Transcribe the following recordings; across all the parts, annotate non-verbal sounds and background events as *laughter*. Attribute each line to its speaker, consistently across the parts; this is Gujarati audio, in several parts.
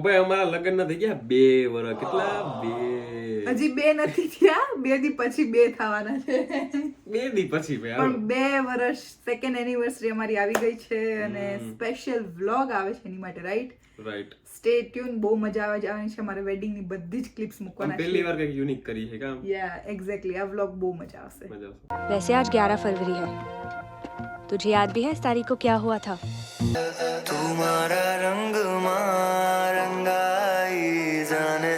Speaker 1: ભાઈ અમારા લગ્ન ના ગયા બે વર કેટલા? બે.
Speaker 2: હજી બે નથી થયા. બે દી પછી બે થવાના છે.
Speaker 1: બે દી પછી ભાઈ
Speaker 2: પણ બે વર્ષ સેકન્ડ એનિવર્સરી અમારી આવી ગઈ છે અને સ્પેશિયલ વ્લોગ આવે છે એની માટે રાઈટ
Speaker 1: રાઈટ
Speaker 2: સ્ટે ટ્યુન બહુ મજા આવે જવાની છે અમારે વેડિંગની બધી જ ક્લિપ્સ મૂકવાના છે પહેલી
Speaker 1: વાર કંઈક યુનિક કરી છે કામ?
Speaker 2: યા એક્ઝેક્ટલી આ વ્લોગ બહુ મજા આવશે.
Speaker 1: મજા આવશે.
Speaker 3: વૈસે આજ 11 ફરવરી હે तुझे याद भी है इस तारीख को क्या हुआ था
Speaker 4: तुम्हारा रंग रंगाई जाने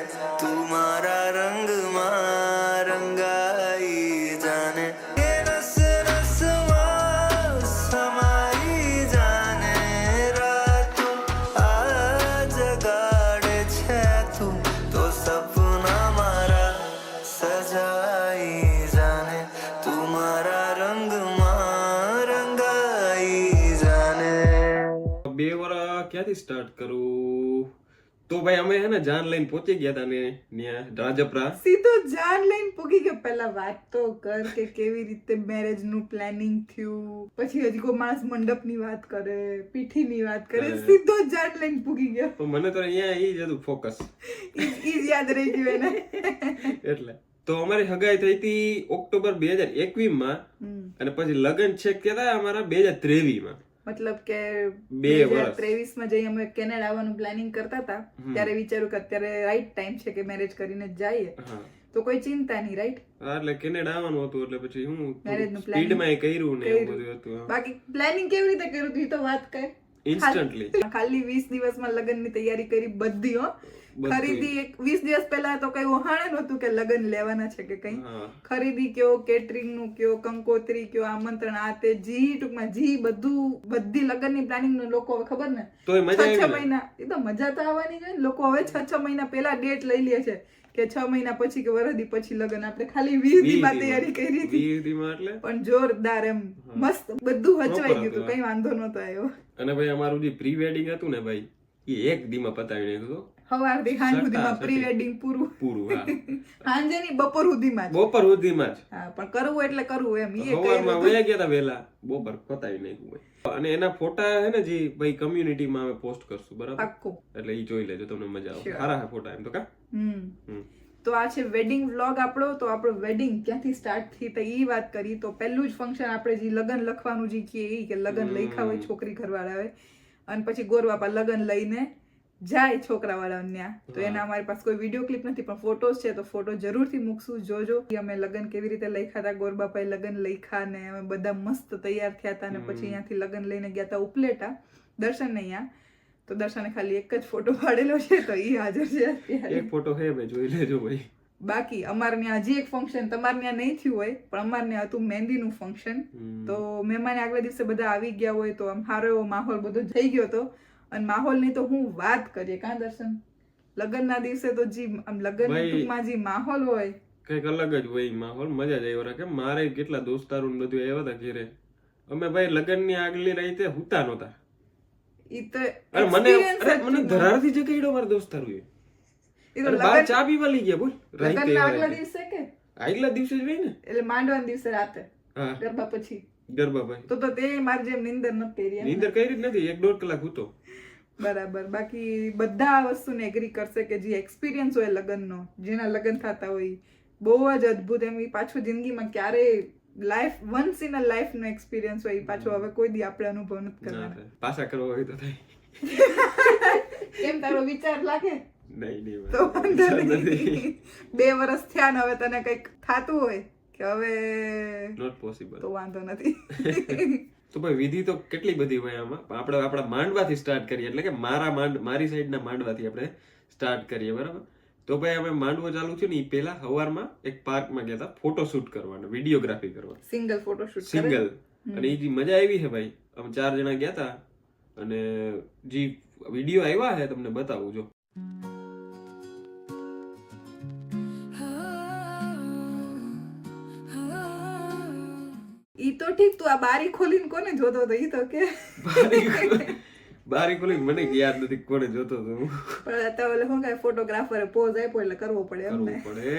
Speaker 1: ક્યાંથી સ્ટાર્ટ કરું? તો ભાઈ અમે હે ને જાન લઈને પહોંચી ગયા હતા ને ત્યાં રાજપરા.
Speaker 2: સીધો જાન લઈને પહોંચી ગયા. પહેલા વાત તો કર કે કેવી રીતે મેરેજનું પ્લાનિંગ થયું. પછી હજી કોઈ માણસ મંડપની વાત કરે પીઠી ની વાત કરે. સીધો જાન લઈને પૂગી ગયા.
Speaker 1: તો મને તો અહીંયા ઈ જ હતું ફોકસ
Speaker 2: ઈ ઈ યાદ રહી ગયું એને.
Speaker 1: એટલે. તો અમારી હગાઈ થઈ હતી ઓક્ટોબર બે હજાર
Speaker 2: એકવીસમાં
Speaker 1: અને પછી લગ્ન છે કેતા અમારા બે હજાર ત્રેવીસમાં
Speaker 2: મતલબ કે
Speaker 1: બે
Speaker 2: હજાર ત્રેવીસમાં જઈ અમે કેનેડા આવવાનું પ્લાનિંગ કરતા હતા ત્યારે વિચાર્યું કે અત્યારે રાઈટ ટાઈમ છે કે મેરેજ કરીને જઈએ. તો કોઈ ચિંતા નહીં રાઈટ
Speaker 1: એટલે કેનેડા આવવાનું હતું એટલે પછી હું મેરેજનું સ્પીડમાં કર્યું ને એવું બધું હતું
Speaker 2: બાકી પ્લાનિંગ કેવી રીતે કર્યું તું તો વાત કર.
Speaker 1: ઇન્સ્ટન્ટલી
Speaker 2: ખાલી- ખાલી વીસ દિવસમાં લગ્નની તૈયારી કરી બધી હો. ખરીદી એક વીસ દિવસ પહેલા તો કઈ વહાણે નહોતું કે લગ્ન લેવાના છે કે કઈ? ખરીદી કયો કેટરિંગનું કયો કંકોત્રી કયો આમંત્રણ આ તે જી ટૂંકમાં જી બધું બધી લગ્નની પ્લાનિંગનું લોકો હવે ખબર ને?
Speaker 1: મજા
Speaker 2: છ છ મહિના એ તો મજા તો આવવાની છે લોકો હવે છ છ મહિના પહેલા ડેટ લઈ લે છે કે છ મહિના પછી કે વરદી પછી લગ્ન. આપણે ખાલી વીસ
Speaker 1: વીસ
Speaker 2: દીમાં
Speaker 1: દીમાં.
Speaker 2: તૈયારી કરી હતી. પણ જોરદાર એમ મસ્ત બધું વચવાઈ ગયું
Speaker 1: હતું,
Speaker 2: હતું કઈ વાંધો નતો આવ્યો.
Speaker 1: અને ભાઈ અમારું જે પ્રી વેડિંગ હતું ને ભાઈ એ એક દીમાં પતાવી નાખ્યું હતું
Speaker 2: સવારથી સાંજ સુધીમાં પ્રી વેડિંગ પૂરું.
Speaker 1: પૂરું હા. *laughs*
Speaker 2: સાંજે ની બપોર સુધીમાં
Speaker 1: બપોર સુધીમાં જ.
Speaker 2: હા પણ કરવું એટલે કરવું એમ. એ
Speaker 1: સવારમાં વયા ગયા હતા વેલા. બપોર પતાવી નાખ્યું ભાઈ અને એના ફોટા હે ને જે ભાઈ કમ્યુનિટીમાં અમે પોસ્ટ કરશું બરાબર?
Speaker 2: પાક્કું
Speaker 1: એટલે ઈ જોઈ લેજો તમને મજા આવશે. સારા ફોટા એમ તો કા?
Speaker 2: હમ. તો આ છે વેડિંગ વ્લોગ આપણો. તો આપણો વેડિંગ ક્યાંથી સ્ટાર્ટ થઈ તો ઈ વાત કરી તો પહેલું જ ફંક્શન આપણે જે લગન લખવાનું જે કહીએ કે લગન લખ્યા હોય છોકરી ઘરવાળા હોય. અને પછી ગોરબાપા લગન લઈને જાય છોકરાવાળા ત્યાં તો એના અમારી પાસે કોઈ વીડિયો ક્લિપ નથી પણ ફોટોસ છે તો ફોટો જરૂરથી મૂકશું. જોજો અમે લગન કેવી રીતે લખ્યા હતા. ગોરબાપાએ લગન લખ્યા ને અમે બધા મસ્ત તૈયાર થયા હતા ને પછી અહીંયાથી લગન લઈને ગયા હતા ઉપલેટા દર્શન અહીંયા. તો દર્શને ખાલી એક જ ફોટો પાડેલો છે તો ઈ હાજર છે
Speaker 1: એક ફોટો હે ભાઈ જોઈ લેજો ભાઈ.
Speaker 2: બાકી અમારે ત્યાં હજી એક ફંક્શન તમારે ત્યાં નહીં થયું હોય પણ અમારે ત્યાં હતું મહેંદીનું ફંક્શન તો મહેમાન આગલા દિવસે બધા આવી ગયા હોય તો આમ સારો એવો માહોલ બધો થઈ ગયો હતો. અને માહોલની તો હું વાત કરીએ કાં દર્શન? લગ્નના દિવસે તો જી આમ લગ્ન ટૂંકમાં જે માહોલ હોય.
Speaker 1: કંઈક અલગ જ હોય માહોલ. મજા જ આવ્યો રાખે મારે કેટલા દોસ્તારો ને બધું આવ્યા હતા ઘેરે. અમે ભાઈ લગ્નની આગલી રાતે હુતા નહોતા.
Speaker 2: ઈ તો
Speaker 1: અરે મને અરે મને. ધરારથી જગાડ્યો મારા દોસ્તારો
Speaker 2: ઈ તો
Speaker 1: બહાર
Speaker 2: લગ્ન
Speaker 1: ચા પીવા લઈ ગયા બોલ. રાતે
Speaker 2: આગલા દિવસે કે?
Speaker 1: આગલા દિવસે જ હોય ને?
Speaker 2: એટલે માંડવાના દિવસે રાતે. ગરબા પછી
Speaker 1: ગરબા ભાઈ
Speaker 2: તો તો તે મારી જેમ નીંદર ન એમ.
Speaker 1: નીંદર કરી જ નથી એક દોઢ કલાક હતો.
Speaker 2: બરાબર. બાકી બધા વસ્તુને એગ્રી કરશે કે જે એક્સપિરિયન્સ હોય લગ્નનો જેના લગ્ન થતા હોય બહુ જ અદ્ભુત એમ પાછું જિંદગીમાં ક્યારેય life once in a life no experience હોય પાછો હવે કોઈ દી આપણે અનુભવ નથી
Speaker 1: ના પાછા કરવો હોય તો થાય. *laughs*
Speaker 2: કેમ તારો વિચાર લાગે?
Speaker 1: નહીં નહીં
Speaker 2: તો બે વર્ષ થયા ને હવે તને કંઈક થાતું હોય કે હવે
Speaker 1: નોટ પોસિબલ
Speaker 2: તો વાંધો નથી. *laughs*
Speaker 1: તો ભાઈ વિધિ તો કેટલી બધી હોય આમાં? પણ આપણે આપણા માંડવાથી સ્ટાર્ટ કરીએ. એટલે કે મારા માંડ મારી સાઈડના માંડવાથી આપણે સ્ટાર્ટ કરીએ બરાબર? તો ભાઈ અમે માંડવો ચાલુ છે ને એ પહેલા હવારમાં એક પાર્કમાં ગયા હતા ફોટો શૂટ કરવાનો. વિડીયોગ્રાફી કરવા
Speaker 2: સિંગલ ફોટોશૂટ
Speaker 1: સિંગલ અને એ જે મજા આવી છે ભાઈ અમે ચાર જણા ગયા હતા અને જે વીડિયો આવ્યા છે તમને બતાવું જો.
Speaker 2: તો ઠીક તું આ બારી ખોલીને કોને જોતો હતો? ઈ તો કે.
Speaker 1: બારી ખોલી મને યાદ નથી કોને જોતો હતો. હું
Speaker 2: પણ અત્યારે ઓલે શું કહે ફોટોગ્રાફરે પોઝ આપ્યો એટલે કરવો પડે એમ ને.
Speaker 1: પડે.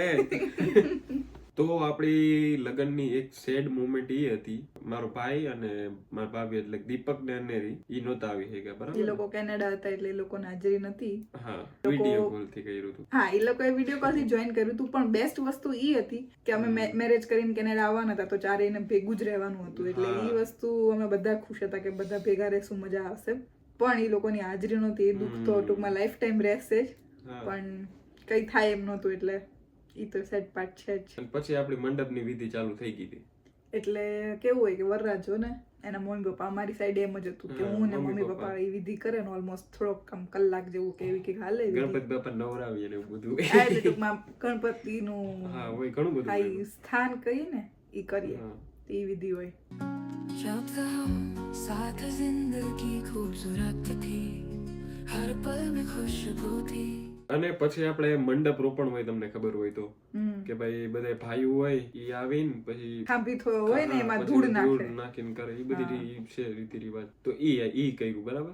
Speaker 1: તો આપણી લગ્નની એક સેડ મોમેન્ટ એ હતી. મારો ભાઈ અને મારા ભાભી એટલે દીપક ને અનેરી એ નહોતા આવી શક્યા
Speaker 2: એ લોકો કેનેડા હતા એટલે એ લોકોને હાજરી નથી
Speaker 1: હા વીડિયો કોલથી કર્યું હતું.
Speaker 2: હા એ લોકોએ વીડિયો કોલથી જોઈન કર્યું હતું પણ બેસ્ટ વસ્તુ એ હતી કે અમે મેરેજ કરીને કેનેડા આવવાના હતા તો ચારે એને ભેગું જ રહેવાનું હતું. એટલે. એ વસ્તુ અમે બધા ખુશ હતા કે બધા ભેગા રહેશું મજા આવશે. પણ એ લોકોની હાજરી નહોતી એ દુઃખ તો. ટૂંકમાં લાઈફ ટાઈમ રહેશે જ. પણ કઈ થાય એમ નહોતું એટલે એ તો સેટ પાર્ટ છે જ
Speaker 1: અને પછી આપણી મંડપની વિધિ ચાલુ થઈ ગઈ હતી
Speaker 2: એટલે કેવું હોય કે વરરાજો ને એના મમ્મી પપ્પા અમારી સાઈડ એમ જ હતું કે
Speaker 1: હા,
Speaker 2: હું ને
Speaker 1: મમ્મી
Speaker 2: મમ્મી
Speaker 1: પપ્પા.
Speaker 2: પપ્પા એ વિધિ કરે ને ઓલમોસ્ટ થોડોક આમ કલાક જેવું કે એવી કંઈક હાલે વિધિ.
Speaker 1: ગણપતિ બાપા નવરાવીએ ને એવું બધું
Speaker 2: આ એટલે ટૂંકમાં ગણપતિનું
Speaker 1: હા હોય ઘણું બધું
Speaker 2: હા
Speaker 1: હોય.
Speaker 2: ઈ સ્થાન કહીએ ને એ કરીએ
Speaker 1: હા.
Speaker 2: એ વિધિ હોય
Speaker 4: जब तक हम साथ जिंदगी खूबसूरत थी हर पल में खुशबू थी
Speaker 1: અને પછી આપણે મંડપ રોપણ હોય તમને ખબર હોય તો. કે ભાઈ બધા ભાઈ હોય એ આવીને પછી
Speaker 2: ખાબી થયો હોય ને એમાં ધૂળ નાખે.
Speaker 1: ધૂળ નાખીને કરે. ઈ બધી છે રીતિ રિવાજ. તો ઈ ઈ કર્યું બરાબર?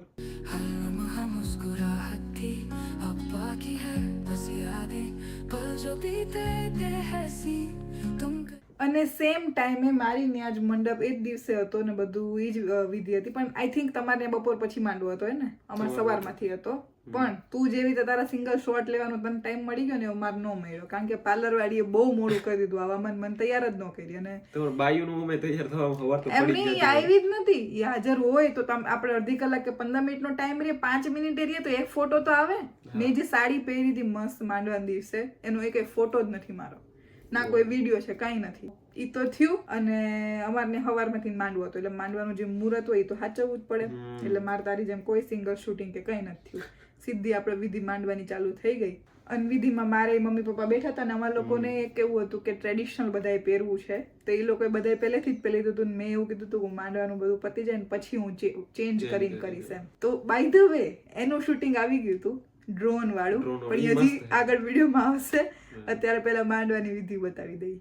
Speaker 2: અને સેમ ટાઈમે મારી ત્યાં જ મંડપ એ જ દિવસે હતો ને બધું એ જ વિધિ હતી. પણ આઈ થિંક તમારે બપોર પછી માંડવો હતો ને? અમારે સવારમાંથી હતો. પણ તું જેવી રીતે તારા સિંગલ શોટ લેવાનો તને ટાઈમ મળી ગયો ને એવો મારે ન મળ્યો. કારણ કે પાર્લર વાળીએ બહુ મોડું કરી દીધું. આવા મન મન તૈયાર જ ન કરી અને
Speaker 1: બાયુનું અમે તૈયાર થવા સવાર તો
Speaker 2: એમની. આવી જ નથી. એ હાજર હોય તો તમ આપણે અડધી કલાક કે પંદર મિનિટનો ટાઈમ રે પાંચ મિનિટ એ તો એક ફોટો તો આવે. મેં જે સાડી પહેરી હતી મસ્ત માંડવા દિવસે એનો એક ફોટો જ નથી મારો. ના કોઈ વીડિયો છે કાંઈ નથી. ઈ તો થયું અને અમારને હવારમાંથી માંડવો હતો. એટલે માંડવાનું જે મુહૂર્ત હોય એ તો સાચવવું જ પડે. એટલે મારે તારી જેમ કોઈ સિંગલ શૂટિંગ કે કંઈ નથી થયું. સીધી આપણે વિધિ માંડવાની ચાલુ થઈ ગઈ. અને વિધિમાં મારે મમ્મી પપ્પા બેઠા હતા ને અમારા લોકોને કેવું હતું કે ટ્રેડિશનલ બધાએ પહેરવું છે. તો એ લોકોએ બધાએ પહેલેથી જ પહેરી દીધું મેં એવું કીધું હતું માંડવાનું બધું પતી જાય ને પછી હું ચેન્જ કરીને
Speaker 1: કરી
Speaker 2: કરીશ એમ. તો બાય ધ વે એનું શૂટિંગ આવી ગયું હતું ડ્રોન વાળું. પણ હજી. આગળ વિડીયોમાં આવશે. અત્યારે પહેલા માંડવાની વિધિ બતાવી દઈ.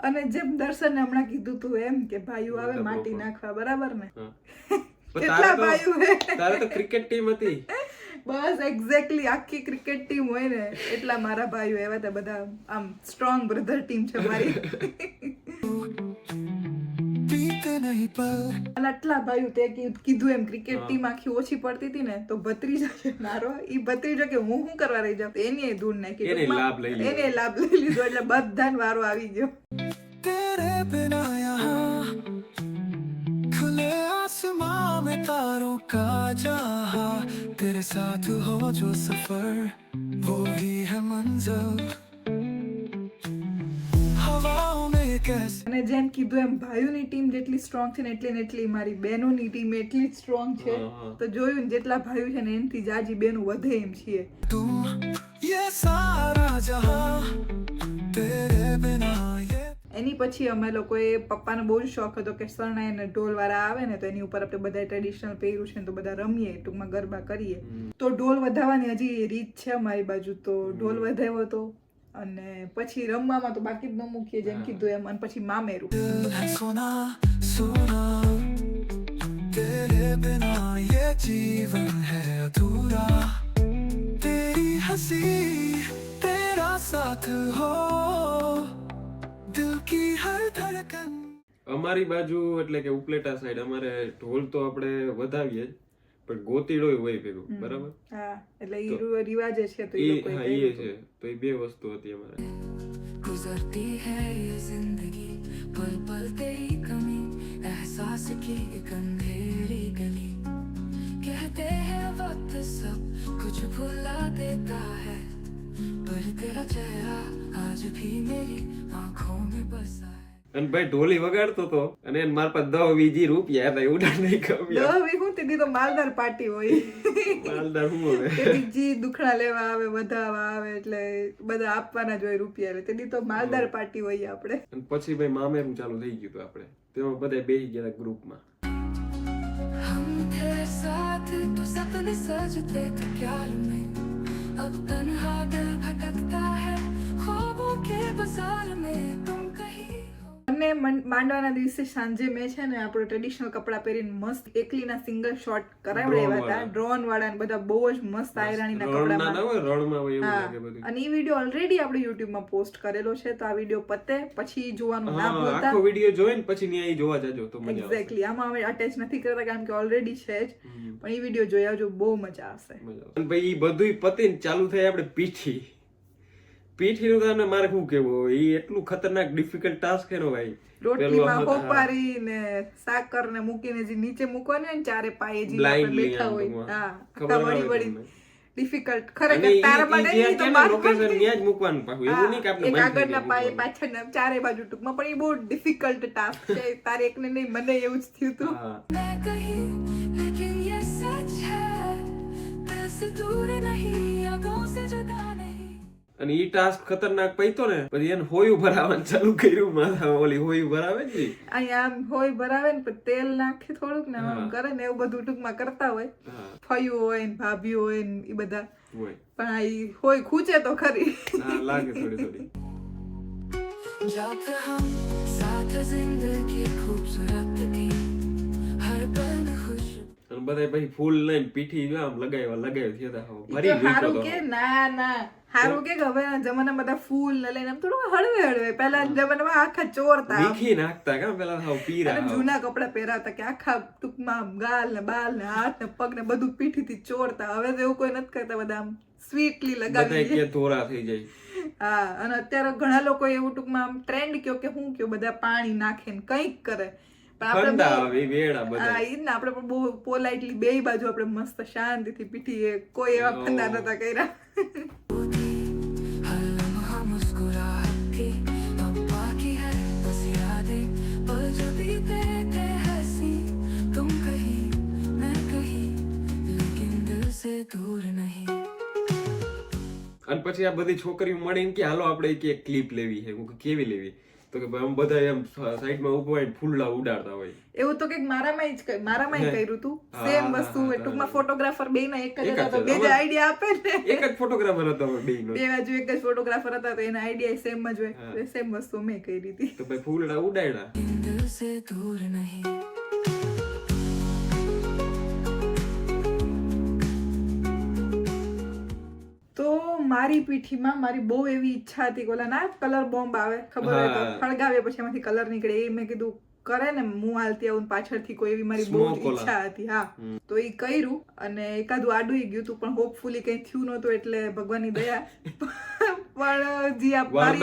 Speaker 2: અને જેમ દર્શન હમણાં કીધું તું એમ કે ભાઈઓ આવે માટી નાખવા બરાબર ને? *laughs* કેટલા ભાઈ
Speaker 1: તારે તો ક્રિકેટ ટીમ હતી. *laughs*
Speaker 2: બસ એક્ઝેક્ટલી આખી ક્રિકેટ ટીમ હોય ને એટલા મારા ભાઈઓ એવા તે બધા આમ સ્ટ્રોંગ બ્રધર ટીમ છે મારી. *laughs* આટલા ભાઈ તે કીધું એમ ક્રિકેટ ટીમ આખી ઓછી પડતી હતી ને તો ભત્રીજા છે મારો ઈ ભત્રીજો કે હું શું કરવા રહી જાઉં? એની ધૂળ નાખી.
Speaker 1: એને લાભ લઈ લીધો.
Speaker 2: એને લાભ લઈ લીધો એટલે બધાને વારો આવી ગયો.
Speaker 4: તેરે બિના ખુલે આસમાન મે તારો કા જહા તેરે સાથ હો જો સફર વો હી હે મંઝર હવા
Speaker 2: અને જેમ કીધું એમ ભાઈઓની ટીમ જેટલી સ્ટ્રોંગ છે ને એટલી ને એટલી મારી બહેનોની ટીમ એટલી જ સ્ટ્રોંગ છે. તો જોયું ને જેટલા ભાઈઓ છે ને એનથી જાજી બહેનો વધે એમ છીએ. એની પછી અમે લોકોએ પપ્પાનો બહુ જ શોખ હતો કે શરણાઈ અને ઢોલવાળા આવે ને તો એની ઉપર આપણે બધા ટ્રેડિશનલ પહેર્યું છે તો બધા રમીએ ટૂંકમાં ગરબા કરીએ. તો ઢોલ વધાવવાની હજી રીત છે અમારી બાજુ તો ઢોલ વધાવ્યો તો અને પછી રમવામાં તો બાકી જ ન મૂકીએ જેમ કીધું એમ અને પછી મામેરું
Speaker 1: અમારી બાજુ એટલે કે ઉપલેટા સાઈડ અમારે ઢોલ તો આપણે વધાવીએ પણ ગોતીડો હોય ભેગું બરાબર?
Speaker 2: એટલે એ રિવાજ છે તો એ
Speaker 1: હા એ છે. તો એ બે વસ્તુ હતી અમારે.
Speaker 4: ગુજરતી હે યે જિંદગી પલ પલ તેરી કમી અહેસાસ કી એક અંધેરી ગલી. કહેતે હે વક્ત સબ કુછ ભુલા દેતા હે પર તેરા ચહેરા આજ ભી મેરી
Speaker 1: અને ભાઈ ઢોલી વગાડતો તો. અને એને મારા પાસે દહ વીજી રૂપિયા હતા એવું નહીં કમ્યા
Speaker 2: દહ વી હું તેથી તો માલદાર પાર્ટી હોય.
Speaker 1: માલદાર હું હવે?
Speaker 2: જી દુખડા લેવા આવે વધાવા આવે એટલે બધા આપવાના જ હોય રૂપિયા એટલે તેથી તો માલદાર પાર્ટી હોય આપણે.
Speaker 1: અને પછી ભાઈ મામે એમ ચાલુ થઈ ગયું હતું આપણે. તેમાં બધા બેસી ગયા ગ્રુપમાં.
Speaker 4: હમ થે સાથ તો સપને સજતે પ્યાર મેં. અબ તન્હા દિલ ભટકતા હૈ ખ્વાબો કે બાઝાર મેં.
Speaker 2: અને માંડવાના દિવસે સાંજે મેં છે ને આપણે ટ્રેડિશનલ કપડાં પહેરીને મસ્ત એકલીના સિંગલ શોટ કરાવડાવ્યા હતા. ડ્રોન વાળા ને બધા બહુ જ મસ્ત આયરાણીના કપડામાં. અને એ વીડિયો ઓલરેડી આપણે યુટ્યુબમાં પોસ્ટ કરેલો છે તો આ વીડિયો પતે પછી જોવાનું ના ભૂલતા.
Speaker 1: આખો વીડિયો જોઈને પછી ન્યાય જોવા જજો તો મજા આવશે.
Speaker 2: એક્ઝેક્ટલી આમાં અમે અટેચ નથી કરતા કારણ કે ઓલરેડી છે જ. પણ એ વીડિયો જોઈ આવજો બહુ મજા આવશે.
Speaker 1: ભાઈ બધુંય પતીને ચાલુ થાય આપણે પીઠી. પીઠી નું મારે શું કેવું એ એટલું ખતરનાક ડિફિકલ્ટ ટાસ્ક છે ભાઈ.
Speaker 2: રોટલીમાં હોપારી ને સાકર ને મૂકીને જે નીચે મૂકવાની હોય ને ચારે પાયે જે બેઠા હોય. હા વળી વળી ડિફિકલ્ટ ખરેખર તારા માટે એ તો લોકેશન
Speaker 1: ત્યાં જ મૂકવાનું પાછું. એવું નહીં કે આપણે
Speaker 2: એક આગળના પાયે પાછળના ચારે બાજુ ટૂંકમાં પણ એ બહુ ડિફિકલ્ટ ટાસ્ક છે. *laughs* તારે એકને નહીં મને એવું જ થયું હતું
Speaker 4: મેં કહ્યું લેકિન યે સચ હૈ દિલ દૂર નહીં અબોં સે
Speaker 1: અને ઈ ટાસ્ક ખતરનાક પૈતો ને પછી એને હોયું ભરાવાનું ચાલુ કર્યું માથા ઓલી હોયું ભરાવે ને
Speaker 2: આમ હોય ભરાવે ને પછી તેલ નાખે થોડુંક ને કરે ને એવું બધું ટૂંકમાં કરતા હોય. ફયું હોય ને ભાભ્યું હોય ને એ બધા. પણ આ હોય ખૂચે તો ખરી.
Speaker 1: લાગે થોડી થોડી.
Speaker 4: જાતે હમ સાથ ખુશ
Speaker 1: અને બધા પછી ફૂલ લઈને પીઠી આમ લગાવ્યા લગાવ્યા થયા ભરી
Speaker 2: કે ના ના. હારું કે હવે જમાના બધા ફૂલ ને લઈને થોડું હળવે હળવે. પેલા જમાનામાં આખા ચોરતા.
Speaker 1: વીખી નાખતા કે પેલા હાવ પીરા
Speaker 2: જૂના કપડા પહેરાતા કે આખા ટૂંકમાં ગાલ ને બાલ ને હાથ ને પગ ને બધું પીઠીથી ચોરતા. હવે તો એવું કોઈ નથી કરતા બધા આમ સ્વીટલી લગાવી
Speaker 1: કે ધોરા થઈ જાય.
Speaker 2: હા અને અત્યારે ઘણા લોકો એવું ટૂંકમાં આમ ટ્રેન્ડ કયો કે હું કયો બધા પાણી નાખે ને કંઈક કરે. પણ આપણે આપણે પણ બહુ પોલાઇટલી બે બાજુ આપણે મસ્ત શાંતિથી પીઠીએ. કોઈ એવા ફંદા નતા કર્યા.
Speaker 1: અને પછી આ બધી છોકરીઓ મળીને કે હાલો આપણે કે ક્લિપ લેવી છે. હું કેવી લેવી? તો કે ભાઈ આમ બધા એમ સાઈડમાં ઊભા હોય ફૂલડા ઉડાડતા હોય.
Speaker 2: એવું તો કંઈક મારામાં જ મારામાં કર્યું તું. સેમ વસ્તુ ટૂંકમાં ફોટોગ્રાફર બે ના એક જ હતા બે જે આઈડિયા આપે ને.
Speaker 1: એક જ ફોટોગ્રાફર હતો બે
Speaker 2: બે બાજુ એક જ ફોટોગ્રાફર હતા તો એના આઈડિયા સેમ જ હોય. સેમ વસ્તુ મેં કરી હતી.
Speaker 1: તો ભાઈ ફૂલડા ઉડાડ્યા.
Speaker 2: મારી પીઠીમાં મારી બહુ એવી ઈચ્છા હતી ઓલા ના કલર બોમ્બ આવે ખબર હોય તો
Speaker 1: હા.
Speaker 2: પછી એમાંથી કલર નીકળે. એ મેં કીધું કરે ને હું હાલતી આવું પાછળથી કોઈ એવી મારી બહુ. ઈચ્છા હતી. હા. તો એ કર્યું અને એકાદું આડું ગયું તું પણ હોપફુલી કઈ થયું નહોતું એટલે ભગવાનની દયા. *laughs* પણ જી
Speaker 1: આપ
Speaker 2: મારી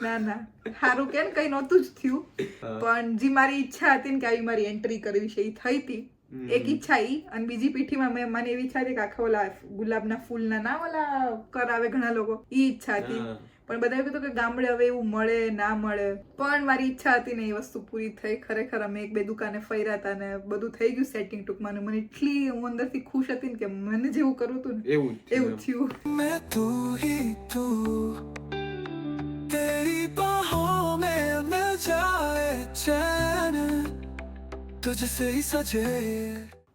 Speaker 2: ના ના. સારું કેમ કઈ નહોતું જ થયું. પણ જે મારી ઈચ્છા હતી ને કે આવી મારી એન્ટ્રી કરવી છે એ થઈ હતી. એક ઈચ્છા ઈ અને બીજી પીઠીમાં મેં મને એવી ઈચ્છા કે આખા ઓલા ગુલાબના ફૂલના ના ઓલા કરાવે ઘણા લોકો. ઈ ઈચ્છા હતી. પણ બધા કીધું કે ગામડે હવે એવું મળે ના મળે. પણ મારી ઈચ્છા હતી ને એ વસ્તુ પૂરી થઈ. ખરેખર અમે એક બે દુકાને ફર્યા હતા ને બધું થઈ ગયું સેટિંગ ટૂંકમાં ને મને એટલી હું અંદરથી ખુશ હતી ને કે મને જેવું કરવું તું ને.
Speaker 1: એવું
Speaker 2: એવું
Speaker 1: થયું.
Speaker 5: મેં તું હી તું તેરી બાહો મેં મેં જાય ચેન तुझसे ही सजे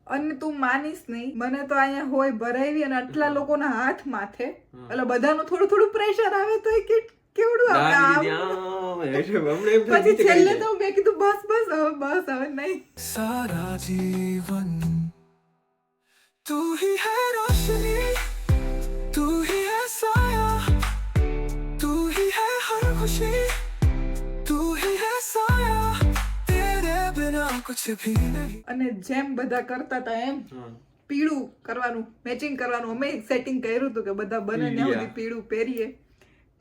Speaker 2: અને તું માનીશ નહીં મને તો અહીંયા હોય ભરાવી અને આટલા લોકોના હાથ માથે એટલે બધાનું થોડું થોડું પ્રેશર આવે તો એ કે કેવડું આવે
Speaker 1: દાદી
Speaker 2: આમ.
Speaker 1: દીદી આમ હેઠે હમણાં એમ થાય
Speaker 2: પછી
Speaker 1: નીચે
Speaker 2: છેલ્લે
Speaker 1: કરી
Speaker 2: તો મેં કીધું બસ બસ હવે બસ હવે નહીં
Speaker 5: सारा जीवन तू ही है रोशनी तू ही है साया तू ही है हर खुशी
Speaker 2: અને જેમ બધા કરતા હતા એમ પીળું કરવાનું મેચિંગ કરવાનું. અમે સેટિંગ કર્યું હતું કે બધા બને ને. સુધી પીળું પહેરીએ.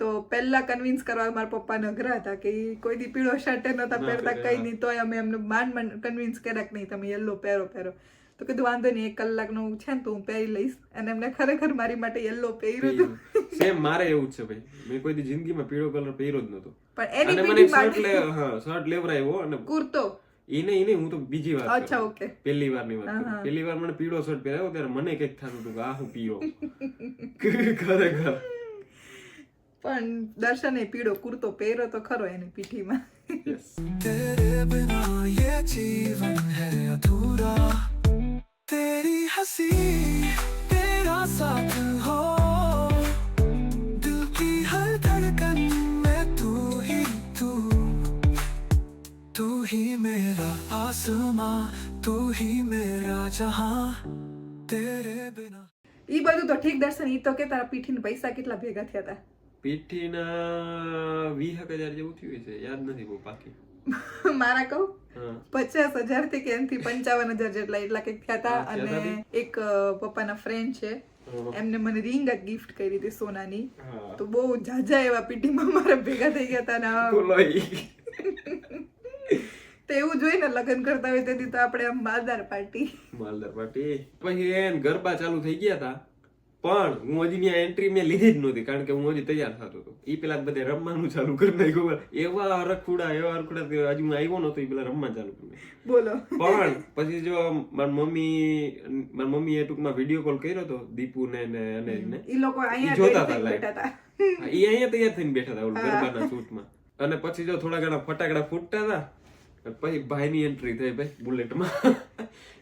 Speaker 2: તો પહેલા કન્વિન્સ કરવા મારા પપ્પા નગરા હતા કે કોઈ દી પીળો શર્ટ નતા પહેરતા કઈ. નહીં તોય અમે એમને માંડ માંડ કન્વિન્સ કર્યા કે નહીં તમે યલો પહેરો પહેરો. તો કીધું વાંધો નહીં એક કલાકનું છે ને તો હું પહેરી લઈશ. અને એમને ખરેખર મારી માટે યલો પહેર્યું હતું.
Speaker 1: સેમ મારે એવું જ છે ભાઈ. મેં કોઈ દી જિંદગીમાં પીળો કલર પહેર્યો જ નતો
Speaker 2: પણ એની
Speaker 1: મને શર્ટ લે હા શર્ટ લેવરાયો અને
Speaker 2: કુર્તો.
Speaker 1: એ નહીં હું તો બીજી વાત
Speaker 2: અચ્છા ઓકે
Speaker 1: પહેલી વારની વાત પહેલી વાર મને પીળો શર્ટ પહેરાયો ત્યારે મને કંઈક થતું હતું કે આ હું પીળો. *laughs* ખરેખર.
Speaker 2: પણ દર્શને પીળો કુર્તો પહેર્યો તો ખરો એની પીઠીમાં.
Speaker 5: તેરે બિના યે જીવન હે અધૂરા તેરી હસી તેરા સાથ આસમાં તું હી મેરા જહા તેરે બિના
Speaker 2: ઈ બધું તો ઠીક દર્શન ઈ તો કે તારા પીઠીના પૈસા કેટલા ભેગા થયા હતા
Speaker 1: પીઠીના વીસ હજાર જેવું થયું છે યાદ નથી બહુ પાકી. *laughs*
Speaker 2: મારા કહું? પચાસ હજારથી કેમ થી પંચાવન હજાર જેટલા એટલા કંઈક થયા હતા અને એક પપ્પાના ફ્રેન્ડ છે એમને મને રિંગ ગિફ્ટ કરી હતી સોનાની. તો બહુ ઝાઝા એવા પીટીમાં મારા ભેગા થઈ ગયા હતા ના *laughs* તો એવું જોઈને લગ્ન કરતા હોય તેથી તો આપણે આમ માલદાર પાર્ટી.
Speaker 1: માલદાર પાર્ટી? પછી એન ગરબા ચાલુ થઈ ગયા હતા પણ હું હજી ત્યાં એન્ટ્રી મેં લીધી જ નહોતી કારણ કે હું હજી તૈયાર થતો હતો. એ પેલા બધે રમવાનું ચાલુ કરી નાખ્યું. એવા રખુડા એવા રખુડા હજુ હું આવ્યો નહોતો એ પેલા રમવા ચાલુ કરી
Speaker 2: બોલો.
Speaker 1: પણ પછી જો મારી મમ્મી મારી મમ્મીએ ટૂંકમાં વીડિયો કોલ કર્યો હતો દીપુ ને ને અને ને
Speaker 2: લોકો અહીંયા
Speaker 1: જોતા હતા
Speaker 2: બેઠા હતા
Speaker 1: અહીંયા તૈયાર થઈને બેઠા હતા ગરબાના શૂટમાં. અને પછી જો થોડા ઘણા ફટાકડા ફૂટતા હતા પછી ભાઈની એન્ટ્રી થઈ ભાઈ બુલેટમાં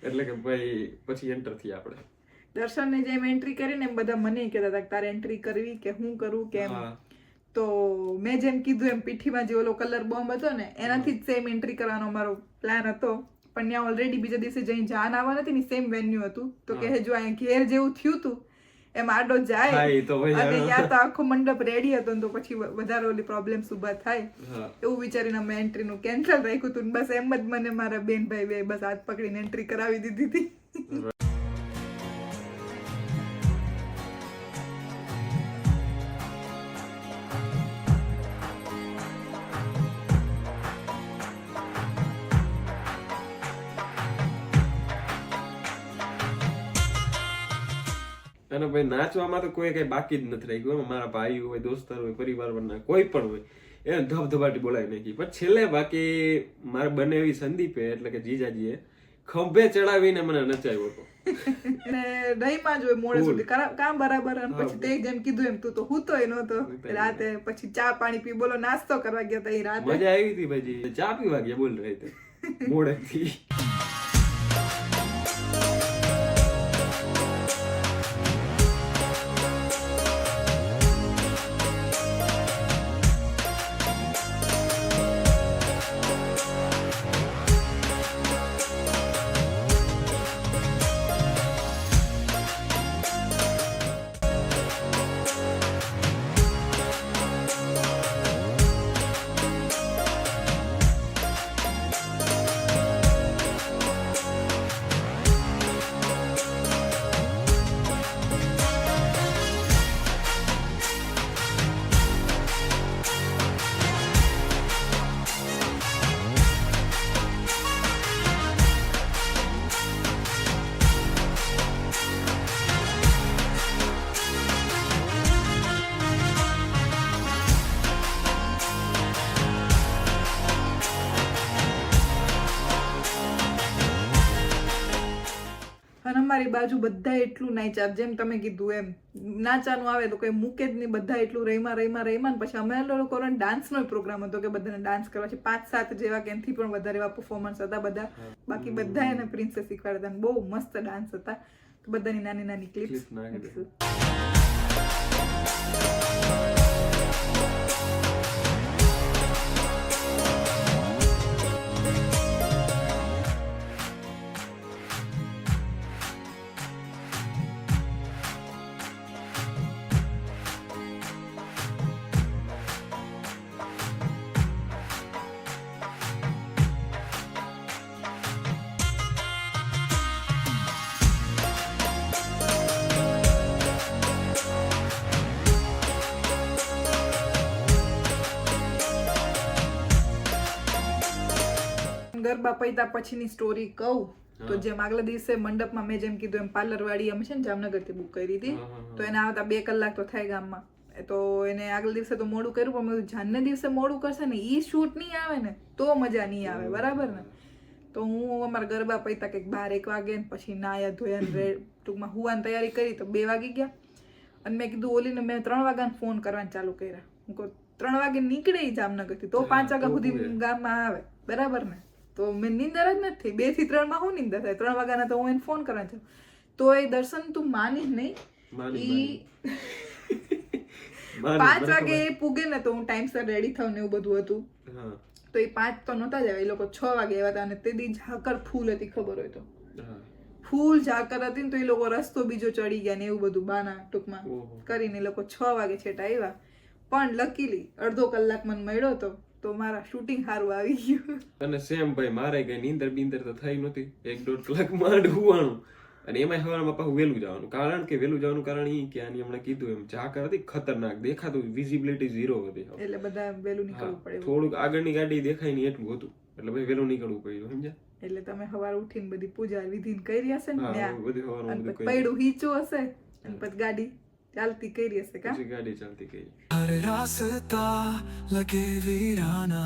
Speaker 1: એટલે કે ભાઈ પછી એન્ટર થયા આપણે.
Speaker 2: દર્શનને જેમ એન્ટ્રી કરીને એમ બધા મને કહેતા હતા તારે એન્ટ્રી કરવી કે હું કરું કેમ તો મેં જેમ કીધું એમ પીઠીમાં જે ઓલો કલર બોમ્બ હતો ને એનાથી જ સેમ એન્ટ્રી કરવાનો મારો પ્લાન હતો. પણ ત્યાં ઓલરેડી બીજા દિવસે જઈને જાન આવવા નથી ને સેમ વેન્યુ હતું. તો કે જો અહીંયા ઘેર જેવું થયું હતું એમ આડો જાય. અને. ત્યાં તો આખો મંડપ રેડી હતો તો પછી વધારે ઓલી પ્રોબ્લેમ્સ ઊભા થાય. એવું વિચારીને અમે એન્ટ્રીનું કેન્સલ રાખ્યું હતું બસ એમ જ મને મારા બેન ભાઈ બે બસ હાથ પકડીને એન્ટ્રી કરાવી દીધી હતી.
Speaker 1: અને ભાઈ નાચવામાં તો કોઈ કઈ બાકી જ નથી રહી ગયું મારા ભાઈ હોય દોસ્તાર હોય પરિવારના કોઈ પણ હોય એને ધબધબાટી બોલાવી નાખી. પણ છેલ્લે બાકી મારે બને એવી સંદીપે એટલે કે જીજાજીએ ખંભે ચડાવીને મને નચાવ્યો હતો.
Speaker 2: રહીમાં જ હોય મોડે. સુધી. કામ બરાબર? અને પછી તે જેમ કીધું એમ તું તો નહોતો.
Speaker 1: હુતોય
Speaker 2: રાતે પછી ચા પાણી પી બોલો નાસ્તો કરવા ગયા હતા એ રાતે.
Speaker 1: મજા આવી હતી ભાઈ ચા પીવા ગયા બોલ રહી તે મોડેથી.
Speaker 2: અમારી બાજુ બધા એટલું નાચ્યા જેમ તમે કીધું એમ નાચાનું આવે તો કોઈ મૂકે જ નહીં. બધા એટલું રહીમાં રહીમાં રહીમાં પછી અમે લોકો ડાન્સનો પ્રોગ્રામ હતો કે બધાને ડાન્સ કરવા છે. પાંચ સાત જેવા કે એનાથી પણ વધારે એવા પરફોર્મન્સ હતા બધા. બાકી બધા એને પ્રિન્સેસ શીખવાડતા બહુ મસ્ત ડાન્સ હતા. તો બધાની નાની નાની ક્લિપ્સ પૈતા પછીની સ્ટોરી કહું તો જેમ આગલા દિવસે મંડપમાં મેં જેમ કીધું એમ પાર્લર વાળી અમે છે ને જામનગરથી બુક કરી હતી. તો એને આવતા બે કલાક તો થાય ગામમાં. એ તો એને આગલા દિવસે તો મોડું કર્યું પણ મેં જાનને દિવસે મોડું કરશે ને ઈ શૂટ નહીં આવે ને તો મજા નહીં આવે બરાબર ને? તો હું અમારા ગરબા પૈતા કંઈક બાર એક વાગે ને પછી નાયા ધોયા ને *coughs* ટૂંકમાં હુવાની તૈયારી કરી તો બે વાગી ગયા. અને મેં કીધું ઓલીને મેં ત્રણ વાગ્યાને ફોન કરવાનું ચાલુ કર્યા. હું કહું ત્રણ વાગે નીકળે જામનગરથી તો પાંચ વાગ્યા સુધી. ગામમાં આવે બરાબર ને? તો મેં નિંદર જ નથી. બેથી ત્રણમાં હું નિંદર થાય. ત્રણ વાગ્યાના તો હું એને ફોન કરવા છું. તો એ દર્શન તું માની નહીં. ઈ *laughs* પાંચ વાગે એ પૂગે ને તો હું ટાઈમસર રેડી થાઉં ને એવું બધું હતું. તો એ પાંચ તો નહોતા જ આવ્યા. એ લોકો છ વાગે આવ્યા હતા અને તે દી ઝાકર ફૂલ હતી ખબર હોય તો. ફૂલ ઝાકર હતી ને તો એ લોકો રસ્તો બીજો ચડી ગયા ને એવું બધું બાના ટૂંકમાં. કરીને એ લોકો છ વાગે છેટા આવ્યા. પણ લકીલી અડધો કલાક મને મળ્યો તો તો મારા શૂટિંગ હારું આવી ગયું.
Speaker 1: અને સેમ ભાઈ મારે કઈ નીંદર બીંદર તો થઈ નહોતી. એક દોઢ કલાક માંડ હુવાનું. અને એમાં હવારમાં પાછું વહેલું જવાનું. કારણ કે વહેલું જવાનું કારણ એ કે આની હમણાં કીધું એમ ઝાકર હતી ખતરનાક દેખાતું વિઝિબિલિટી ઝીરો હતી.
Speaker 2: એટલે બધા વહેલું નીકળવું પડે
Speaker 1: થોડુંક આગળની ગાડી દેખાય નહીં એટલું હતું. એટલે ભાઈ વહેલું નીકળવું પડ્યું સમજ્યા?
Speaker 2: એટલે તમે સવારે ઉઠીને બધી પૂજા વિધિ કરી હશે ને ત્યાં?
Speaker 1: બધું સવારમાં
Speaker 2: અને
Speaker 1: બધું
Speaker 2: પછી
Speaker 1: કર્યું.
Speaker 2: પૈડું હીચું હશે અને પછી ગાડી ચાલતી કરી હશે કા
Speaker 1: પછી ગાડી ચાલતી ગઈ
Speaker 5: हर रास्ता लगे वीराना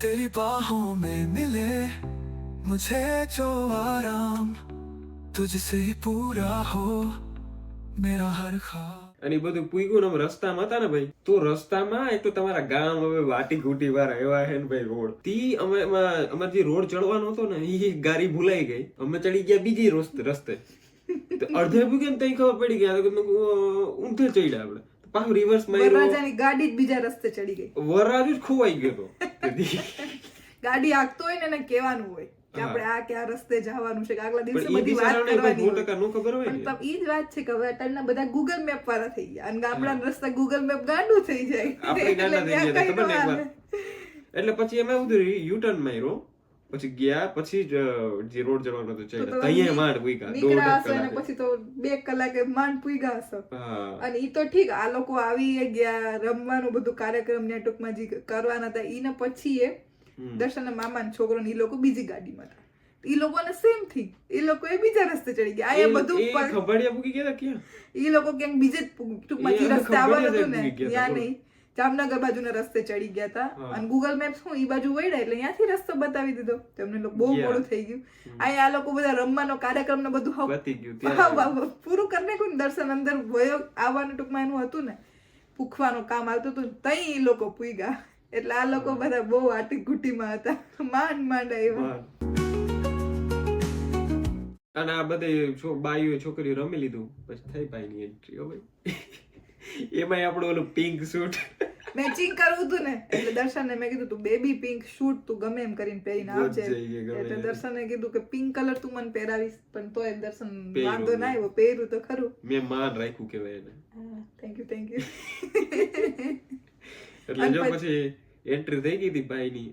Speaker 5: तेरी बाहों में मिले मुझे जो आराम तुझसे ही पूरा हो मेरा हर ख्वाब
Speaker 1: અને ઈ બધું પૂગ્યું ને અમે રસ્તામાં હતા ને ભાઈ તો રસ્તામાં એક તો તમારા ગામ હવે વાટી ઘૂટી વાળા એવા હે ને ભાઈ રોડ તી અમે એમાં અમારે જે રોડ ચડવાનો હતો ને ઈ ગાડી ભૂલાઈ ગઈ અમે ચડી ગયા બીજી રસ્તે રસ્તે તો અડધે પૂગ્યા ને તઈ ખબર પડી ગયા કે ઊંધે ચડ્યા આપણે. પાછું રિવર્સમાં
Speaker 2: વરરાજાની ગાડી જ બીજા રસ્તે ચડી ગઈ.
Speaker 1: વરરાજુ જ ખોવાઈ ગયો તો. *laughs*
Speaker 2: ગાડી આગતો હોય ને એને કહેવાનું હોય કે આપણે આ કે આ રસ્તે જવાનું છે કે આગલા દિવસે બધી વાત કરવાની હોય.
Speaker 1: ખબર હોય ને.
Speaker 2: ઈ જ વાત છે કે હવે અટલના બધા ગૂગલ મેપ વાળા થઈ ગયા અને રસ્તા ગૂગલ મેપ ગાંડું થઈ જાય.
Speaker 1: આપણે ગાંડા થઈ
Speaker 2: એટલે
Speaker 1: ગયા ખબર ને
Speaker 2: કઈ
Speaker 1: એટલે પછી એમાં એવું યુ ટર્ન માર્યો. પછી ગયા પછી જ જે રોડ જવાનો હતો
Speaker 2: તો
Speaker 1: ચડ્યા તઈએ માંડ પૂગા દોઢ
Speaker 2: અને પછી તો બે કલાકે માંડ પૂગા હશો. અને ઈ તો ઠીક આ લોકો આવી ગયા રમવાનું બધું કાર્યક્રમ ને ટૂંકમાં જે કરવાના હતા ઈને પછી એ દર્શન મામા ને છોકરો ને ઈ લોકો બીજી ગાડીમાં હતા. ઈ લોકોને સેમથી ઈ લોકો એ બીજા રસ્તે ચડી ગયા. આ બધું
Speaker 1: ખંભાળિયા પૂગી ગયા ક્યાં?
Speaker 2: ઈ લોકો ક્યાંક બીજે જ ટૂંકમાં જે રસ્તે આવવાનું હતું ને ત્યાં નહીં. જામનગર બાજુના રસ્તે ચડી ગયા હતા અને ગૂગલ મેપ હું એ બાજુ વળ્યા એટલે ત્યાંથી રસ્તો બતાવી દીધો. તો એમને લોકો બહુ
Speaker 1: ગયા.
Speaker 2: મોડું થઈ ગયું. અહીંયા આ લોકો બધા રમવાનો કાર્યક્રમ ને બધું
Speaker 1: ગયું
Speaker 2: પૂરું કરીને કોઈ દર્શન અંદર વયો આવવાનું ટૂંકમાં એનું હતું ને પૂખવાનું કામ આવતું હતું તઈ એ લોકો પૂગ્યા એટલે આ લોકો બધા બહુ આટી ઘૂટીમાં હતા. માંડ માંડ આવ્યા.
Speaker 1: અને આ બધે બાઈઓ છોકરીઓ રમી લીધું. પછી થઈ પાઈ ની એન્ટ્રી ભાઈ. એમાંય આપણો ઓલું પિંક સૂટ
Speaker 2: મેચિંગ કરવું હતું ને એટલે દર્શનને મેં કીધું તું બેબી પિંક શૂટ તું ગમે એમ કરીને પહેરીને આવજે. એટલે દર્શને કીધું કે પિંક કલર તું મને પહેરાવીશ. પણ તોય દર્શન વાંધો ના આવ્યો પહેર્યું તો ખરું.
Speaker 1: મેં માન રાખ્યું કેવાય એને.
Speaker 2: થેન્ક યુ થેન્ક યુ
Speaker 1: એટલે જો
Speaker 2: પછી
Speaker 1: એન્ટ્રી થઈ ગઈ હતી ભાઈની.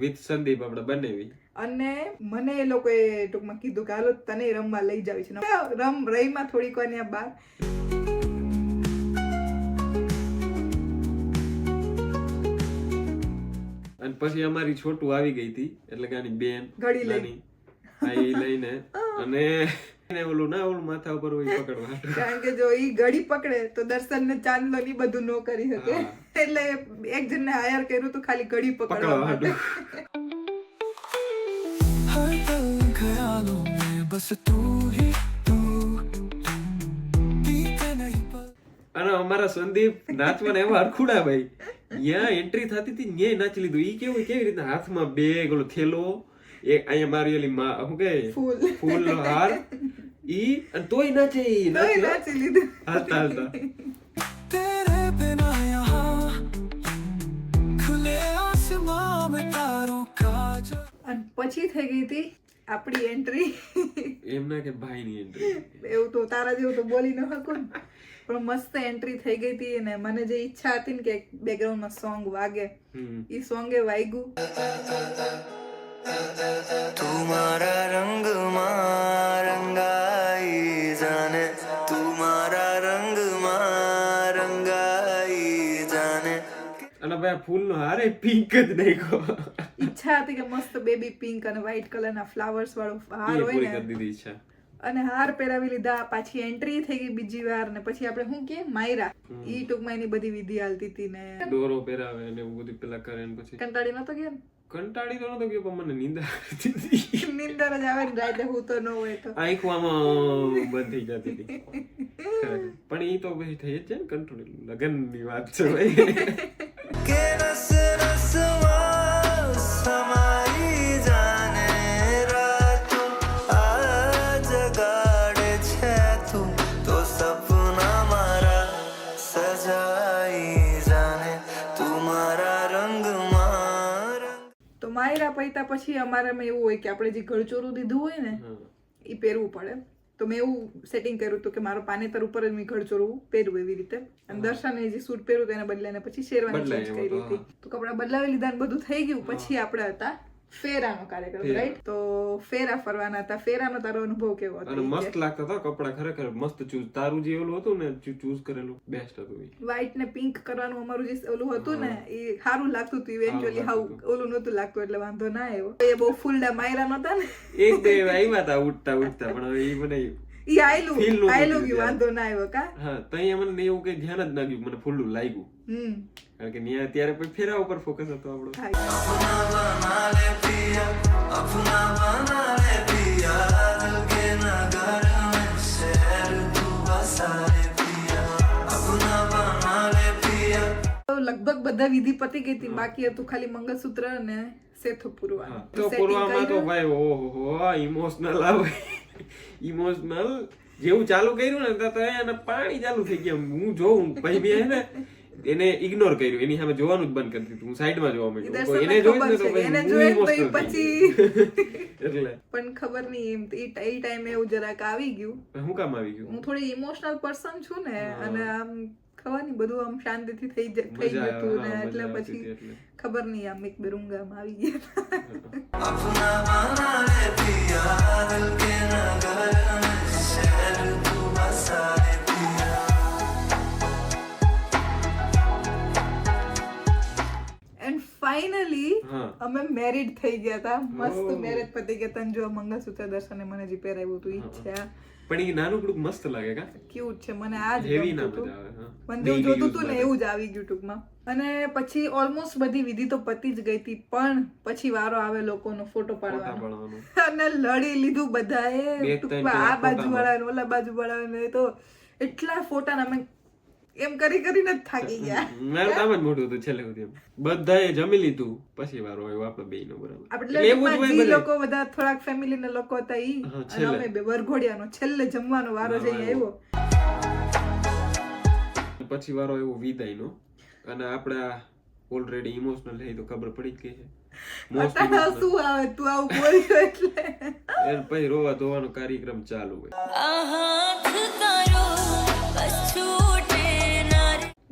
Speaker 1: વિથ સંદીપ આપણે બનેવી
Speaker 2: અને મને એ લોકોએ ટૂંકમાં કીધું કે હાલો તને રમવા લઈ જાવી છે. રમ રહીમાં થોડીક વાર ત્યાં બાર.
Speaker 1: અને પછી અમારી છોટું આવી ગઈ હતી એટલે કે આની બેન
Speaker 2: ઘડી લઈ.
Speaker 1: આઈ લઈને. અને એને ઓલું ના ઓલું માથા ઉપર હોય પકડવા.
Speaker 2: કારણ કે જો ઈ ઘડી પકડે તો દર્શન ને ચાંદલો ની બધું નો કરી શકે. એટલે એક જણને હાયર કર્યું તો ખાલી કઢી પકડવા માટે.
Speaker 1: અને અમારા સંદીપ નાચવાના એવા અરખુડા ભાઈ. ત્યાં એન્ટ્રી થતી હતી ન્યાય નાચી લીધું. ઈ કેવું કેવી રીતના હાથમાં બેગ ઓલો થેલો એ અહીંયા મારી ઓલી માં શું કે
Speaker 2: ફૂલ.
Speaker 1: ફૂલ હાર. ઈ અને તોય નાચે ઈ નાચી
Speaker 2: લીધું.
Speaker 1: હાલતા હાલતા.
Speaker 2: અને પછી થઈ ગઈ હતી આપણી એન્ટ્રી
Speaker 1: એમ કે ભાઈની એન્ટ્રી
Speaker 2: એવું તો તારા જેવું તો બોલી ન શકું પણ મસ્ત એન્ટ્રી થઈ ગઈ હતી અને મને જે ઈચ્છા હતી ને કે બેકગ્રાઉન્ડમાં સોંગ વાગે એ સોંગે વાગ્યું.
Speaker 5: તું મારા રંગમાં
Speaker 1: રંગાઈ જાને. આ ફૂલનો હારે પિંક જ નાખ્યો.
Speaker 2: ઈચ્છા હતી કે મસ્ત બેબી પિંક અને વ્હાઈટ કલરના ફ્લાવર્સ વાળો હાર હોય
Speaker 1: ને. કરી
Speaker 2: ને
Speaker 1: દીધી ઈચ્છા
Speaker 2: અને હાર પહેરાવી લીધા પાછી એન્ટ્રી થઈ ગઈ બીજી વાર ને પછી આપણે શું કે માયરા. ઈ ટૂંકમાં એની બધી વિધિ હાલતી હતી ને.
Speaker 1: દોરો પહેરાવે ને એવું બધું પેલા કરે ને પછી.
Speaker 2: કંટાળી નતો ગયો
Speaker 1: કંટાળી તો નતો ગયો પણ મને નીંદર આવતી
Speaker 2: નીંદર જ આવે ને રાતે હું તો ન હોય તો.
Speaker 1: આંખવામાં બંધ થઈ જતી હતી. પણ એ તો પછી થઈ જ છે ને કંટ્રોલ લગનની વાત છે ભાઈ. *laughs*
Speaker 2: માયરા પૈતા પછી અમારામાં એવું હોય કે આપણે જે ઘરચોરું દીધું હોય ને એ પહેરવું પડે તો મેં એવું સેટિંગ કર્યું હતું કે મારો પાનેતર ઉપર જ મેં ઘરચોરું પહેરું એવી રીતે. અને દર્શને જે સૂટ પહેર્યું તેને બદલાને પછી શેરવાની ચેન્જ કરી હતી. તો કપડા બદલાવી લીધા ને બધું થઈ ગયું. પછી આપણે હતા. ફેરાનો કાર્યક્રમ રાઈટ તો ફેરા ફરવાના હતા ફેરાનો તારો અનુભવ કેવો હતો
Speaker 1: અને મસ્ત લાગતા હતા કપડા ખરેખર મસ્ત ચૂઝ તારું જે ઓલું હતું ને ચૂઝ કરેલું બેસ્ટ હતું.
Speaker 2: વ્હાઈટ ને પિંક કરવાનું અમારું જે ઓલું હતું ને એ સારું લાગતું હતું ઇવેન્ચ્યુઅલી
Speaker 1: હાઉ
Speaker 2: ઓલું નહોતું લાગતું એટલે વાંધો ના આવ્યો એ બહુ ફૂલડા માયરા નહોતા ને
Speaker 1: એક બે આવ્યા હતા ઉઠતા ઉઠતા પણ હવે ઈ મને
Speaker 2: ઈ આયલું આયલું ગયું વાંધો ના આવ્યો કા?
Speaker 1: હા તઈ મને એવું કઈ ધ્યાન જ ના ગયું મને ફૂલું લાગ્યું.
Speaker 2: હમ.
Speaker 1: કારણ કે ન્યા ત્યારે પછી ફેરા ઉપર ફોકસ હતો આપણો.
Speaker 2: લગભગ બધા વિધિ પતી ગઈ હતી બાકી હતું ખાલી મંગળસૂત્ર અને સેથો પૂરવાનું
Speaker 1: તો પૂરવામાં તો ભાઈ ઓહો ઇમોશનલ આવે. ઇમોશનલ જેવું ચાલુ કર્યું ને ત્યાં એને પાણી ચાલુ થઈ ગયા. હું જોઉં પછી બે ને એને ઇગ્નોર કર્યું. એની સામે જોવાનું જ બંધ કરી દીધું. હું સાઈડમાં જોવા માંડ્યો. એને જોયું તો
Speaker 2: એને ને તો પછી *laughs*
Speaker 1: એટલે.
Speaker 2: પણ ખબર નહીં એમ એ ટાઈમે એવું જરાક આવી ગયું.
Speaker 1: હું કામ આવી ગયું?
Speaker 2: હું થોડી ઇમોશનલ પર્સન છું ને અને આમ ખબર બધું આમ શાંતિથી થઈ થઈ જતું ને એટલે પછી ખબર નહીં આમ એક બેરુંગામાં આવી ગયા એન્ડ ફાઇનલી અમે મેરિડ થઈ ગયા હતા. મસ્ત
Speaker 1: Oh.
Speaker 2: મેરેજ પતી ગયા હતા જો મંગળસૂત્ર દર્શને મને જે પહેરાવ્યું હતું ઈ જ છે. આ
Speaker 1: પણ એ નાનું મસ્ત લાગે કા?
Speaker 2: ક્યુટ છે મને આ જ
Speaker 1: હેવી ના મજા આવે
Speaker 2: મને જેવું જોતું હતું ને એવું જ આવી ગયું ટૂંકમાં અને પછી ઓલમોસ્ટ બધી વિધિ તો પતી જ ગઈ હતી પણ પછી વારો આવે લોકોનો ફોટો પાડવાનો. અને લડી લીધું બધાએ. ટૂંકમાં આ બાજુ વાળા ઓલા બાજુ વાળા તો એટલા ફોટા અમે એમ કરી કરીને જ થાકી ગયા.
Speaker 1: મારું કામ જ મોટું હતું છેલ્લે સુધી બધાએ જમી લીધું પછી વારો આવ્યો આપણે નો બરાબર. એટલે એવું જ
Speaker 2: લોકો બધા થોડાક ફેમિલી ના લોકો હતા ઈ અને. અમે બે વરઘોડિયાનો છેલ્લે જમવાનો વારો જઈ
Speaker 1: આવ્યો. પછી વારો એવો વિદાયનો અને આપણા ઓલરેડી ઇમોશનલ થઈ તો ખબર પડી જ ગઈ છે. Most
Speaker 2: અટાણા આવે તું આવું બોલ્યો એટલે?
Speaker 1: પછી રોવા ધોવાનો કાર્યક્રમ ચાલુ હોય.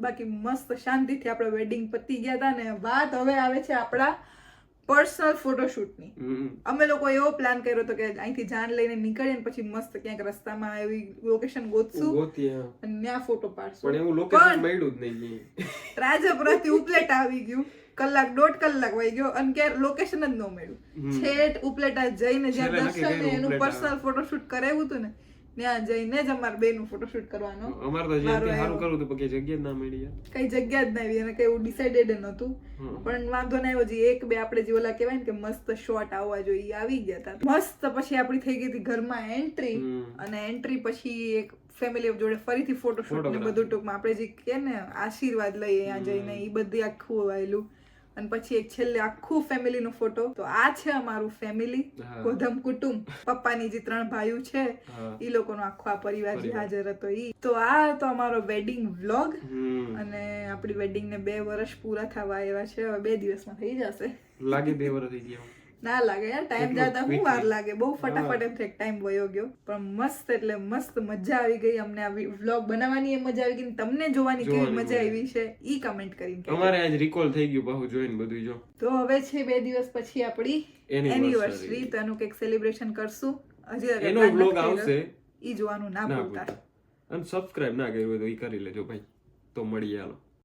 Speaker 2: બાકી મસ્ત શાંતિથી આપણે વેડિંગ પતી ગયા હતા ને વાત હવે આવે છે આપણા પર્સનલ ફોટોશૂટની. અમે લોકો એવો પ્લાન કર્યો હતો કે અહીંથી જાન લઈને નીકળીએ ને પછી મસ્ત ક્યાંક રસ્તામાં એવી લોકેશન ગોતશું અને ત્યાં ફોટો પાડશું.
Speaker 1: પણ એવું લોકેશન મળ્યું જ નહીં
Speaker 2: રાજપુરાથી ઉપલેટ આવી ગયું. કલાક દોઢ કલાક વહી ગયો અને ક્યારે લોકેશન જ ન મળ્યું. છેટ ઉપલેટા જઈને જ્યાં દર્શને એનું પર્સનલ ફોટોશૂટ કરાવ્યું હતું ને ત્યાં જઈને જ અમારે બેનું ફોટોશૂટ કરવાનો.
Speaker 1: અમારે તો સારું કરવું હતું પણ જગ્યા જ ના મળી યાર.
Speaker 2: કઈ જગ્યા જ ના આવી અને કઈ ડિસાઇડેડ નહોતું. પણ વાંધો ના આવ્યો એક બે આપણે જે ઓલા કહેવાય ને કે મસ્ત શોટ આવવા જોઈએ આવી ગયા હતા મસ્ત પછી આપણી થઈ ગઈ હતી ઘરમાં એન્ટ્રી અને એન્ટ્રી પછી એક ફેમિલી જોડે ફરીથી ફોટોશૂટ ને બધું ટૂંકમાં. આપણે જે કે ને આશીર્વાદ લઈએ ત્યાં જઈને એ બધી આખું આવેલું. અને પછી એક છેલ્લે આખું ફેમિલી નો ફોટો. તો આ છે અમારું ફેમિલી કોધમ કુટુંબ. પપ્પાની જે ત્રણ ભાઈઓ છે એ લોકોનો આખો આ પરિવાર જે હાજર હતો ઈ. તો આ તો અમારો વેડિંગ વ્લોગ અને આપણી વેડિંગ ને બે વર્ષ પૂરા થવા આવ્યા છે. હવે બે દિવસમાં થઈ જશે.
Speaker 1: લાગે બે વર્ષ થઈ ગયા.
Speaker 2: ના લાગે યાર ટાઈમ જતા હું વાર લાગે? બહુ ફટાફટ એમ થાય ટાઈમ વયો ગયો. પણ મસ્ત એટલે મસ્ત મજા આવી ગઈ અમને આ વ્લોગ બનાવવાની એ મજા આવી ગઈ તમને જોવાની કેવી મજા. આવી છે ઈ કમેન્ટ કરીને
Speaker 1: અમારે આજ રિકોલ થઈ ગયું બહુ જોઈને બધું જો.
Speaker 2: તો હવે છે બે દિવસ પછી આપણી. એનિવર્સરી તો એનું કંઈક સેલિબ્રેશન કરશું. હજી
Speaker 1: એનો
Speaker 2: કર્યો.
Speaker 1: આવશે.
Speaker 2: ઈ જોવાનું ના
Speaker 1: ભૂલતા. અને સબસ્ક્રાઇબ ના કર્યું હોય તો ઈ કરી લેજો ભાઈ. તો મળીએ હાલો.